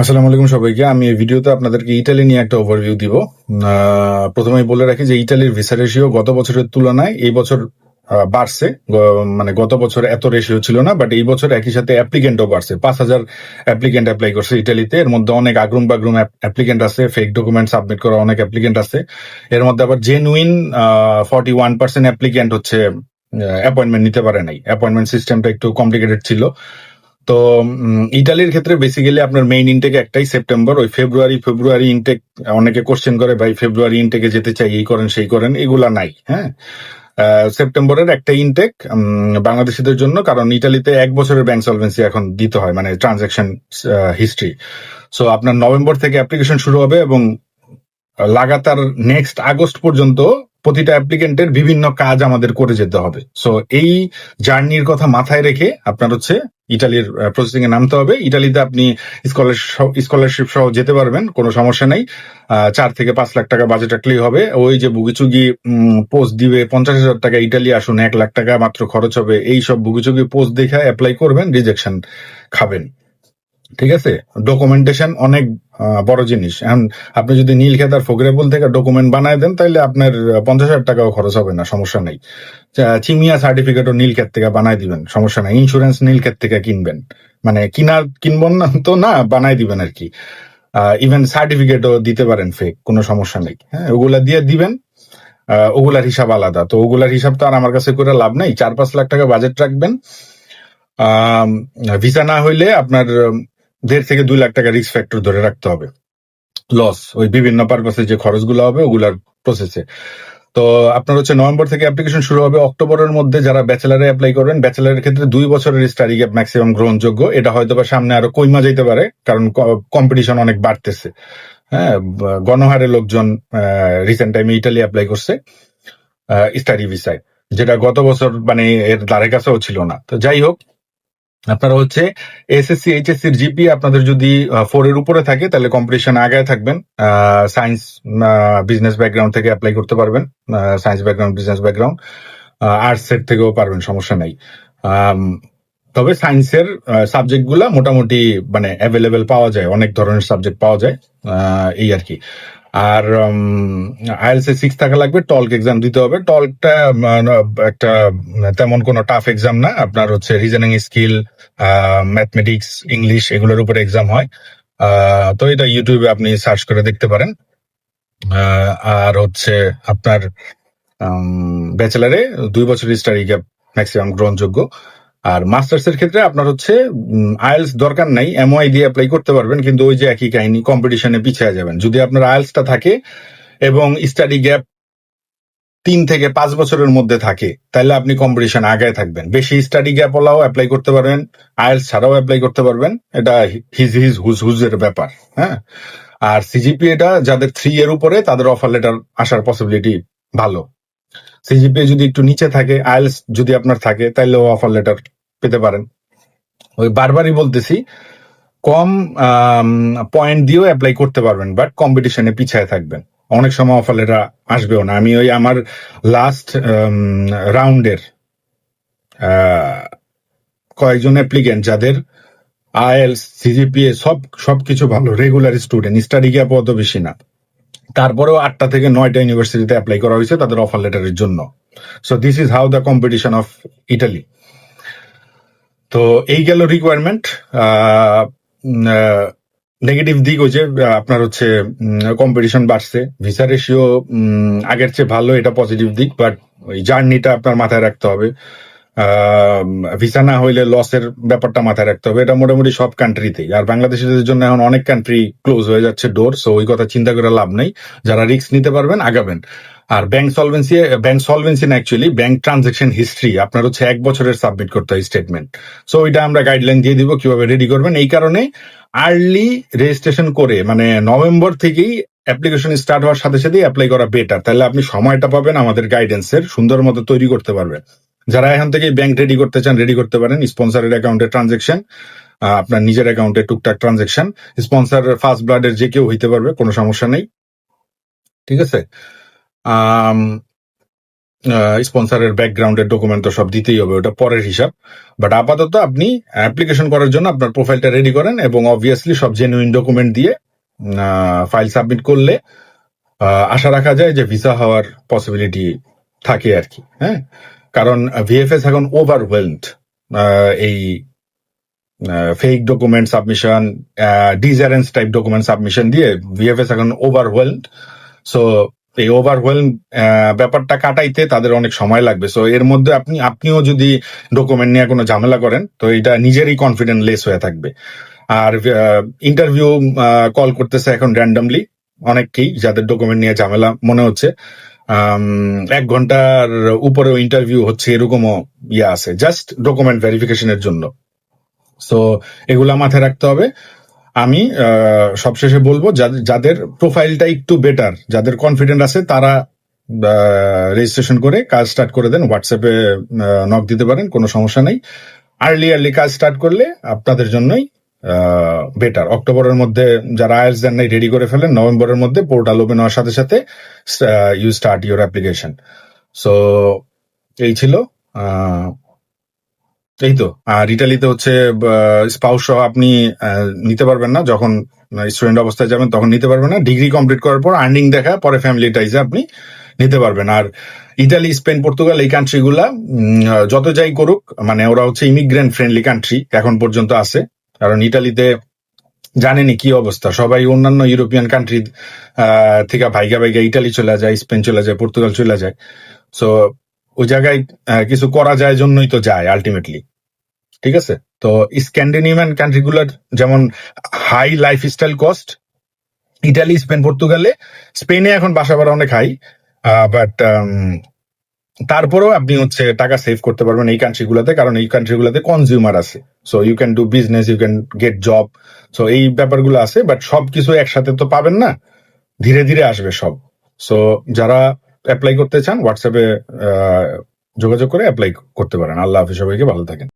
আসসালামু আলাইকুম সবাইকে। আমি এই ভিডিওতে আপনাদেরকে ইটালি নিয়ে একটা ওভারভিউ দিব। প্রথমেই বলে রাখি যে ইটালির ভিসা রেশিও গত বছরের তুলনায় এই বছর বাড়ছে। মানে গত বছর এত রেশিও ছিল না বাট এই বছর একই সাথে অ্যাপ্লিকেন্টও বাড়ছে। পাঁচ হাজার অ্যাপ্লিকেন্ট অ্যাপ্লাই করছে ইটালিতে। এর মধ্যে অনেক আগ্রুম বাগ্রুম অ্যাপ্লিকেন্ট আছে ফেক ডকুমেন্ট সাবমিট করা অনেক অ্যাপ্লিকেন্ট আছে। এর মধ্যে আবার genuine forty one percent applicant হচ্ছে অ্যাপয়েন্টমেন্ট নিতে পারে নাই। অ্যাপয়েন্টমেন্ট সিস্টেমটা একটু কমপ্লিকেটেড ছিল। তো ইটালির ক্ষেত্রে বেসিক্যালি আপনার মেইন ইনটেক একটাই সেপ্টেম্বর ওই ফেব্রুয়ারি ফেব্রুয়ারি ইনটেক অনেকে কোশ্চেন করে, ভাই ফেব্রুয়ারি ইনটেকে যেতে চাই, এই করেন, সেই করেন, এগুলা নাই হ্যাঁ? সেপ্টেম্বরের একটা ইনটেক বাংলাদেশিদের জন্য, কারণ ইটালিতে এক বছরের ব্যাংক সলভেন্সি এখন দিতে হয় মানে ট্রানজাকশন হিস্ট্রি সো আপনার নভেম্বর থেকে অ্যাপ্লিকেশন শুরু হবে এবং, লাগাতার নেক্সট আগস্ট পর্যন্ত প্রতিটা অ্যাপ্লিকেন্টের বিভিন্ন কাজ আমাদের করে যেতে হবে। সো এই জার্নির কথা মাথায় রেখে আপনার হচ্ছে ইটালির প্রসেসিং এ নামতে হবে। ইটালিতে আপনি স্কলারশিপ সহ যেতে পারবেন, কোনো সমস্যা নেই। চার থেকে পাঁচ লাখ টাকা বাজেট রাখলেই হবে। ওই যে বুগিচুগি পোস্ট দিবে পঞ্চাশ হাজার টাকা ইটালি আসুন, এক লাখ টাকা মাত্র খরচ হবে। এই সব বুগিচুগি পোস্ট দেখে অ্যাপ্লাই করবেন রিজেকশন খাবেন। ঠিক আছে? ডকুমেন্টেশন অনেক বড় জিনিস। আপনি যদি নীলক্ষেত আর ফকরেবুল থেকে ডকুমেন্ট বানায় দেন তাহলে আপনার পঞ্চাশ হাজার টাকাও খরচ হবে না সমস্যা নেই। আহ, চিমিয়া সার্টিফিকেটও নীলক্ষেত থেকে বানায় দিবেন সমস্যা নাই। ইন্স্যুরেন্স নীল নীলক্ষেত থেকে কিনবেন। মানে কিনার কিনবেন না তো না বানায় দিবেন আর কি। ইভেন সার্টিফিকেটও দিতে পারেন ফেক কোনো সমস্যা নেই। হ্যাঁ ওগুলা দিয়ে দিবেন। ওগুলার হিসাব আলাদা। তো ওগুলার হিসাব তো আর আমার কাছে করে লাভ নাই। চার পাঁচ লাখ টাকা বাজেট রাখবেন। ভিসা না হইলে আপনার দেড় থেকে দুই লাখ টাকা রিস্ক ফ্যাক্টর ধরে রাখতে হবে। লস ওই বিভিন্ন পারপাসে যে খরচগুলো হবে, ওগুলার প্রসেসে তো আপনার হচ্ছে নভেম্বর থেকে অ্যাপ্লিকেশন শুরু হবে। অক্টোবরের মধ্যে যারা ব্যাচেলারে অ্যাপ্লাই করবেন ব্যাচেলারের ক্ষেত্রে দুই বছরের স্টাডি গ্যাপ ম্যাক্সিমাম গ্রহণযোগ্য। এটা হয়তো বা সামনে আরও কইমা যেতে পারে, কারণ কম্পিটিশন অনেক বাড়তেছে। হ্যাঁ গণহারে লোকজন রিসেন্ট টাইমে ইটালি অ্যাপ্লাই করছে স্টাডি ভিসায় যেটা গত বছর মানে এর ধারে কাছেও ছিল না। তো যাই হোক আপনারা হচ্ছে এসএসসি এইচএসসি এর জিপি আপনাদের যদি ফোর এর উপরে থাকে, তাহলে কম্পিটিশন আগায় থাকবেন। সায়েন্স বিজনেস ব্যাকগ্রাউন্ড থেকে অ্যাপ্লাই করতে পারবেন। Science background business background arts এর থেকেও পারবেন, সমস্যা নাই। তবে সায়েন্সের সাবজেক্টগুলা মোটামুটি মানে অ্যাভেলেবেল পাওয়া যায়, অনেক ধরনের সাবজেক্ট পাওয়া যায় এই আর কি। আর আইএলস সিক্স থাকা লাগবে, টল্ক এক্সাম দিতে হবে। টল্কটা একটা, তেমন কোনো টাফ এক্সাম না। আপনার হচ্ছে রিজনিং স্কিল ম্যাথমেটিক্স ইংলিশ এগুলোর উপরে এক্সাম হয়। তো এটা ইউটিউবে আপনি সার্চ করে দেখতে পারেন। আর হচ্ছে আপনার ব্যাচেলারে দুই বছরের স্টাডি ম্যাক্সিমাম গ্রহণযোগ্য। আর মাস্টার্স এর ক্ষেত্রে আপনার হচ্ছে আইএলস দরকার নাই এমওআই দিয়ে অ্যাপ্লাই করতে পারবেন, কিন্তু ওই যে একই কাহিনী কম্পিটিশনে পিছিয়ে যাবেন। যদি আপনার আইএলসটা থাকে এবং স্টাডি গ্যাপ তিন থেকে পাঁচ বছরের মধ্যে থাকে, তাহলে আপনি কম্পিটিশন আগায় থাকবেন। বেশি স্টাডি গ্যাপ ওলাও অ্যাপ্লাই করতে পারবেন, আইএলস ছাড়াও অ্যাপ্লাই করতে পারবেন, এটা হিজ হিজ হুজ হুজের ব্যাপার হ্যাঁ? আর সিজিপি এটা যাদের থ্রি এর উপরে, তাদের অফার লেটার আসার পসিবিলিটি ভালো। সিজিপিএ যদি একটু নিচে থাকে আইএলস যদি আপনার থাকে তাহলেও অফার লেটার পেতে পারেন। ওই বারবারই বলতেছি, কম পয়েন্ট দিয়েও অ্যাপ্লাই করতে পারবেন বাট কম্পিটিশনে পিছায় থাকবেন। অনেক সময় অফার লেটার আসবেও না। আমি ওই আমার লাস্ট রাউন্ডের কয়েকজন অ্যাপ্লিকেন্ট যাদের আইএলস সিজিপিএ সব, সবকিছু ভালো রেগুলার স্টুডেন্ট স্টাডি গ্যাপ অত বেশি না। তারপরেও আটটা থেকে নয়টা ইউনিভার্সিটিতে অ্যাপ্লাই করা হয়েছে তাদের অফার লেটারের জন্য। So this is how the competition of Italy তো এই গেল রিকোয়ারমেন্ট নেগেটিভ দিক যে আপনার হচ্ছে কম্পিটিশন বাড়ছে। ভিসা রেশিও আগের চেয়ে ভালো, এটা পজিটিভ দিক বাট ওই জার্নিটা আপনার মাথায় রাখতে হবে। ভিসা না হইলে লসের ব্যাপারটা মাথায় রাখতে হবে। এটা মোটামুটি সব কান্ট্রিতেই আর বাংলাদেশের জন্য এখন অনেক কান্ট্রি ক্লোজ হয়ে যাচ্ছে ডোর সো ওই কথা চিন্তা করে লাভ নেই। যারা রিস্ক নিতে পারবেন, আগাবেন। আর ব্যাংক সলভেন্সি ব্যাংক সলভেন্সি না অ্যাকচুয়ালি ব্যাংক ট্রানজেকশন হিস্ট্রি আপনার হচ্ছে এক বছরের সাবমিট করতে হয় স্টেটমেন্ট সো ওইটা আমরা গাইডলাইন দিয়ে দিব, কীভাবে রেডি করবেন। এই কারণে আর্লি রেজিস্ট্রেশন করে মানে নভেম্বর থেকেই অ্যাপ্লিকেশন স্টার্ট হওয়ার সাথে সাথেই অ্যাপ্লাই করা বেটার তাহলে আপনি সময়টা পাবেন আমাদের গাইডেন্সের সুন্দর মতো তৈরি করতে পারবেন। যারা এখান থেকে ব্যাংক রেডি করতে চান রেডি করতে পারেন স্পন্সরের অ্যাকাউন্টে ট্রানজেকশন আপনার নিজের অ্যাকাউন্টে টুকটাক ট্রানজেকশন স্পন্সর ফার্স্ট ব্লাডের যে কেউ হইতে পারবে, কোনো সমস্যা নেই। ঠিক আছে? স্পন্সরের ব্যাকগ্রাউন্ডের ডকুমেন্ট তো সব দিতেই হবে, ওটা পরের হিসাব। বাট আপাতত আপনি অ্যাপ্লিকেশন করার জন্য আপনার প্রোফাইলটা রেডি করেন এবং অবভিয়াসলি সব জেনুইন ডকুমেন্ট দিয়ে ফাইল সাবমিট করলে আশা রাখা যায় যে ভিসা হওয়ার পসিবিলিটি থাকে আর কি হ্যাঁ? কারণ ভিএফএস এখন ওভারওয়েলড এই fake document submission deterrence type document submission দিয়ে ভিএফএস এখন ওভারওয়েলড সো এই ওভারওয়েলম ব্যাপারটা কাটাইতে তাদের অনেক সময় লাগবে। সো এর মধ্যে আপনি, আপনিও যদি ডকুমেন্ট নিয়ে কোনো ঝামেলা করেন, তো এটা নিজেরই কনফিডেন্ট লেস হয়ে থাকবে। আর ইন্টারভিউ কল করতেছে এখন র্যান্ডামলি অনেককেই যাদের ডকুমেন্ট নিয়ে ঝামেলা মনে হচ্ছে। এক ঘণ্টার উপরেও ইন্টারভিউ হচ্ছে, এরকমও ইয়ে আছে। জাস্ট ডকুমেন্ট ভেরিফিকেশনের জন্য। সো এগুলা মাথায় রাখতে হবে। আমি সবশেষে বলব যাদের- প্রোফাইলটা একটু বেটার যাদের কনফিডেন্ট আছে, তারা রেজিস্ট্রেশন করে কাজ স্টার্ট করে দেন। হোয়াটসঅ্যাপে নক দিতে পারেন, কোনো সমস্যা নেই। আর্লি আর্লি কাজ স্টার্ট করলে আপনাদের জন্যই বেটার অক্টোবরের মধ্যে যারা আয়ার্স দেন নাই রেডি করে ফেলেন, নভেম্বরের মধ্যে পোর্টাল ওপেন হওয়ার সাথে সাথে you start your application so এই ছিল এই তো। আর ইটালিতে হচ্ছে স্পাউস আপনি নিতে পারবেন না। যখন স্টুডেন্ট অবস্থায় যাবেন, তখন নিতে পারবেন না। ডিগ্রি কমপ্লিট করার পর আর্নিং দেখা, পরে ফ্যামিলি টাইজে আপনি নিতে পারবেন। আর ইটালি স্পেন পর্তুগাল এই কান্ট্রিগুলা যত যাই করুক মানে ওরা হচ্ছে ইমিগ্রেন্ট ফ্রেন্ডলি কান্ট্রি এখন পর্যন্ত আছে। কারণ ইটালিতে জানেনি কি অবস্থা। সবাই অন্যান্য ইউরোপিয়ান কান্ট্রি থেকে ভাইগা ভাইগা ইটালি চলে যায়, স্পেন চলে যায়, পর্তুগাল চলে যায়। সো ওই জায়গায় কিছু করা যায় জন্যই তো যায় আলটিমেটলি ঠিক আছে? তো স্ক্যান্ডিনেভিয়ান কান্ট্রিগুলোর যেমন high lifestyle cost Italy Spain, পর্তুগালে, স্পেনে এখন বাসা ভাড়া অনেক হাই বাট তারপরেও আপনি হচ্ছে টাকা সেভ করতে পারবেন এই কান্ট্রিগুলোতে কারণ এই কান্ট্রিগুলোতে কনজিউমার আছে। So you can do business you can get job so এই ব্যাপারগুলো আছে বাট সব কিছু একসাথে তো পাবেন না। ধীরে ধীরে আসবে সব। সো যারা অ্যাপ্লাই করতে চান হোয়াটসঅ্যাপে যোগাযোগ করে অ্যাপ্লাই করতে পারেন। আল্লাহ হাফিজ সবাইকে ভালো থাকেন।